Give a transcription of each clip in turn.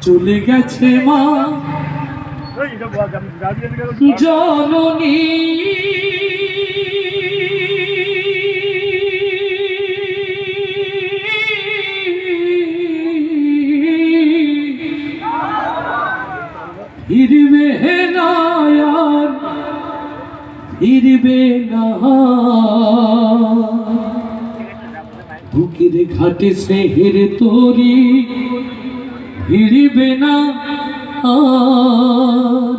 চলে গেছে মা। জননী। ফিরবে না আর ফিরবে না। বুকের ঘাটে স্নেহের তরি। ফিরবে না, আর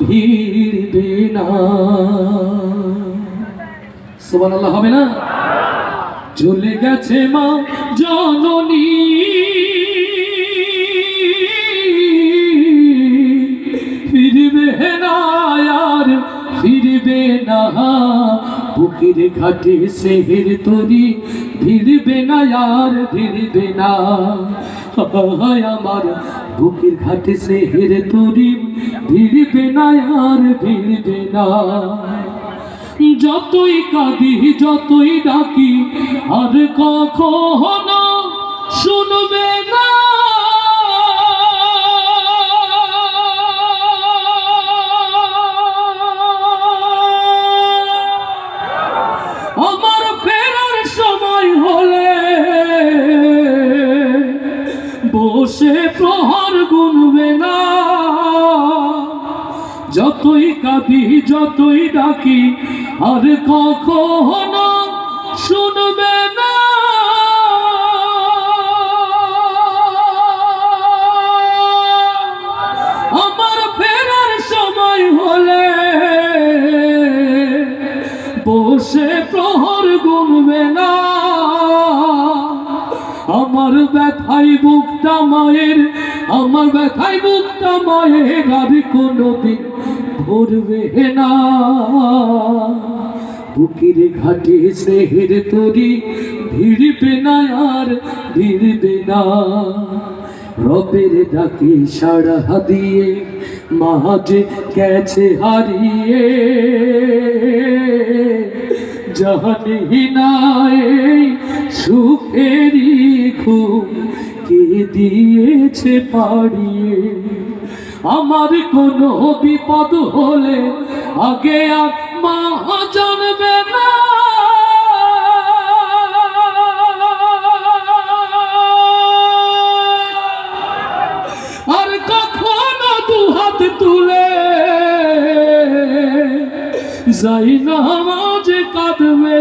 ফিরবে না। সোমান আল্লাহ হবে না? চলে গেছে মা জননী। ফিরবে না আর ফিরবে না। বুকের ঘাটে সেহের তরি ফিরবে না আর ফিরবে না। আমার বুকের ঘাটে সেহের তরি ফিরবে না আর ফিরবে না। যতই কাঁদি, যতই ডাকি, আর কখনো শুনবে বসে প্রহর গুনবে না। যতই কাঁদি, যতই ডাকি, আর কখনো শুনবে না। আমার ফেরার সময় হলে প্রহর গুনবে না। ব্যথাই বুকটা মায়ের, আমার ব্যথাই বুকটা মায়ের, আর কোনোদিন ভরবে না। বুকের ঘাটে স্নেহের তরি ভিড়বে না আর ভিড়বে না। রবের ডাকে সাড়া দিয়ে মাঝে গেছে হারিয়ে। জানি না এই সুখেরই ঘুম কে দিয়েছে পাড়িয়ে? আমার কোনো বিপদ হলে আগে আর মা জানবে না। আর কখনো দু হাত তুলে যাই না মাঝে কাঁদবে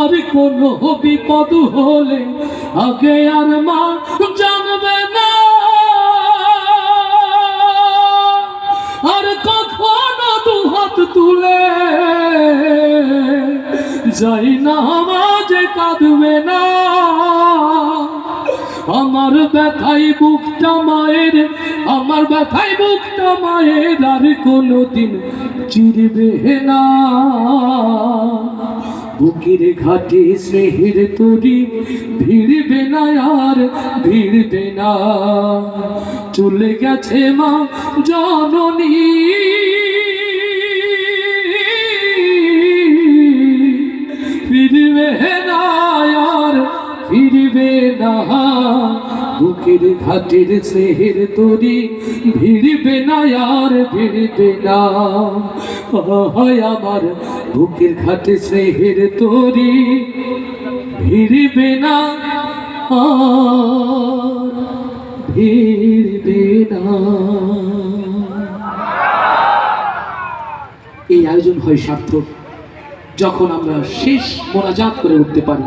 আমার কোনো বিপদ হলে আগে আর মা জানবে না। আর কখনো দু হাত তুলে যাই না মাঝে কাঁদবে না। আমার ব্যথাই বুকটা মায়ের, আমার ব্যথাই বুকটা মায়ের আর কোনোদিন চিরবে না। বুকের ঘাটে স্নেহের তরি, ভিড়বে না আর ভিড়বে না। চলে গেছে মা জননী। ফিরবে না আর ফিরবে না। বুকের ঘাটের স্নেহের তরি, ভিড়বে না আর ভিড়বে না। হয় আমার বুকের ঘাটে স্নেহের তরি, ভিড়বে না ভিড়বে না। এই আয়োজন হয় সার্থক, যখন আমরা শেষ মোনাজাত করে উঠতে পারি।